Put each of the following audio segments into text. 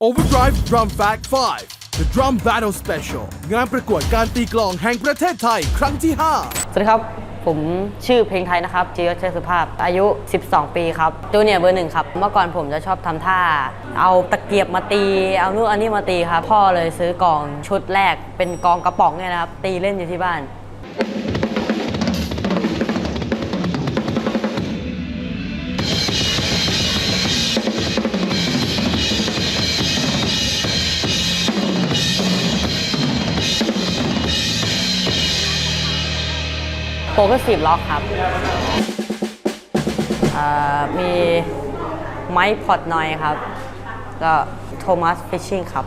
Overdrive Drum Fact 5 The Drum Battle Special งานประกวดการตีกลองแห่งประเทศไทยครั้งที่5สวัสดีครับ ผมชื่อเพลงไทยนะครับจียศชัยสุภาพ อายุ 12 ปีครับจูเนียร์เบอร์หนึ่งครับ เมื่อก่อนผมจะชอบทำท่า เอาตะเกียบมาตี เอานู่นอันนี้มาตีครับ พ่อเลยซื้อกลองชุดแรกเป็นกองกระป๋องเนี่ยนะครับ ตีเล่นอยู่ที่บ้าน ปรเกรสซีฟล็อกครับมีไมค์พอตนอยครับ ก็โทมัสฟิชชิงครับ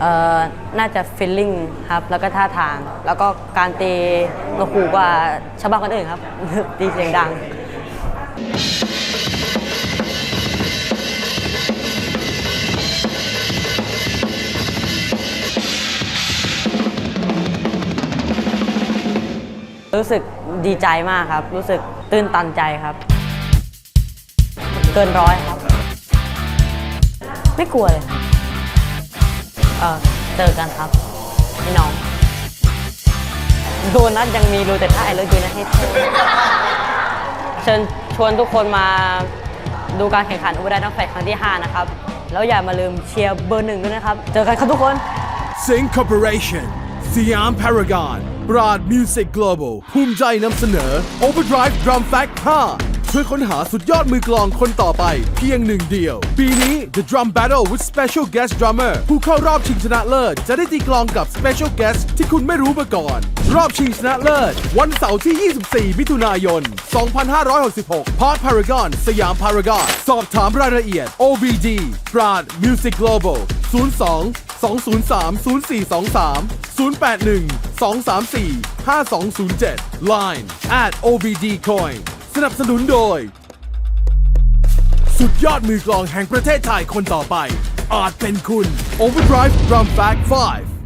เอ่อน่าจะฟิลลิ่งครับ แล้วก็ท่าทาง แล้วก็การตีนกหูกว่าชาวบ้านคนอื่นครับ ตีเสียงดัง รู้สึกดีใจมากครับ รู้สึกตื้นตันใจครับ เกินร้อยครับ ไม่กลัวเลย เออเจอกันครับพี่น้อง โดนัทยังมีรูแต่ถ้าไอ้เลิกดูนะให้เธอเชิญชวนทุกคนมาดูการแข่งขันอุบลน้องแฟครั้งที่ 5 นะครับ แล้วอย่ามาลืมเชียร์เบอร์หนึ่งด้วยนะครับ เจอกันครับทุกคน Sing Corporation สยาม Paragon ปราด Music Global ภูมิใจนำเสนอ Overdrive Drum Fact 5ช่วยค้นหาสุดยอดมือกลองคนต่อไป เพียงหนึ่งเดียว ปีนี้ The Drum Battle with Special Guest Drummer ผู้เข้ารอบชิงชนะเลิศ จะได้ตีกลองกับ Special Guest ที่คุณไม่รู้มาก่อน รอบชิงชนะเลิศ วันเสาร์ที่ 24 มิถุนายน 2566 Park Paragon สยาม Paragon สอบถามรายละเอียด OBD ปราด Music Global 02 203 0423 081 234 5207 Line at OBD Coin สนับสนุนโดย สุดยอดมือกลองแห่งประเทศไทยคนต่อไป อาจเป็นคุณ Overdrive Drum Fact 5